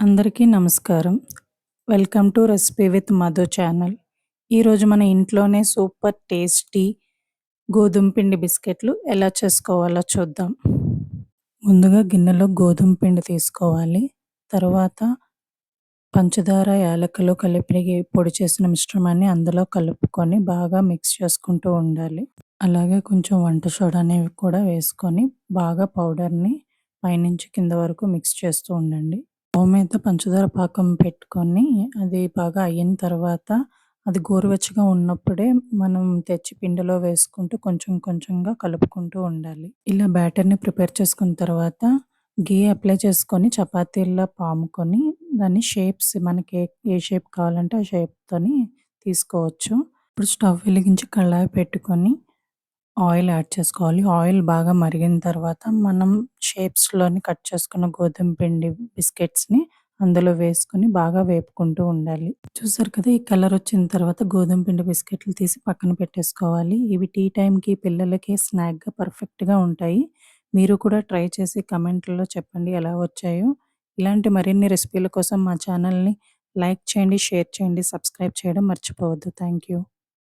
అందరికీ నమస్కారం. Welcome to recipe with Madhu channel. ఈరోజు మన ఇంట్లోనే సూపర్ టేస్టీ గోధుమ పిండి బిస్కెట్లు ఎలా చేసుకోవాలో చూద్దాం. ముందుగా గిన్నెలో గోధుమ పిండి తీసుకోవాలి. తర్వాత పంచదార, యాలకులు కలిపి పొడి చేసిన మిశ్రమాన్ని అందులో కలుపుకొని బాగా మిక్స్ చేసుకుంటూ ఉండాలి. అలాగే కొంచెం వంట సోడా అనేవి కూడా వేసుకొని బాగా పౌడర్‌ని పైనుంచి కింద వరకు మిక్స్ చేస్తూ ఉండండి. స్టవ్ మీద పంచదార పాకం పెట్టుకొని అది బాగా అయిన తర్వాత అది గోరువెచ్చగా ఉన్నప్పుడే మనం తెచ్చి పిండిలో వేసుకుంటూ కొంచెం కొంచెంగా కలుపుకుంటూ ఉండాలి. ఇలా బ్యాటర్‌ని ప్రిపేర్ చేసుకున్న తర్వాత ఘీ అప్లై చేసుకొని చపాతీల్లో పాముకొని దాన్ని షేప్స్ మనకి ఏ ఏ షేప్ కావాలంటే ఆ షేప్‌తోని తీసుకోవచ్చు. ఇప్పుడు స్టవ్ వెలిగించి కళాయి పెట్టుకొని ఆయిల్ యాడ్ చేసుకోవాలి. ఆయిల్ బాగా మరిగిన తర్వాత మనం షేప్స్‌లోని కట్ చేసుకున్న గోధుమ పిండి బిస్కెట్స్‌ని అందులో వేసుకొని బాగా వేపుకుంటూ ఉండాలి. చూసారు కదా! ఈ కలర్ వచ్చిన తర్వాత గోధుమ పిండి బిస్కెట్లు తీసి పక్కన పెట్టేసుకోవాలి. ఇవి టీ టైంకి పిల్లలకి స్నాక్‌గా పర్ఫెక్ట్‌గా ఉంటాయి. మీరు కూడా ట్రై చేసి కమెంట్‌లో చెప్పండి ఎలా వచ్చాయో. ఇలాంటి మరిన్ని రెసిపీల కోసం మా ఛానల్‌ని లైక్ చేయండి, షేర్ చేయండి, సబ్స్క్రైబ్ చేయడం మర్చిపోవద్దు. Thank you.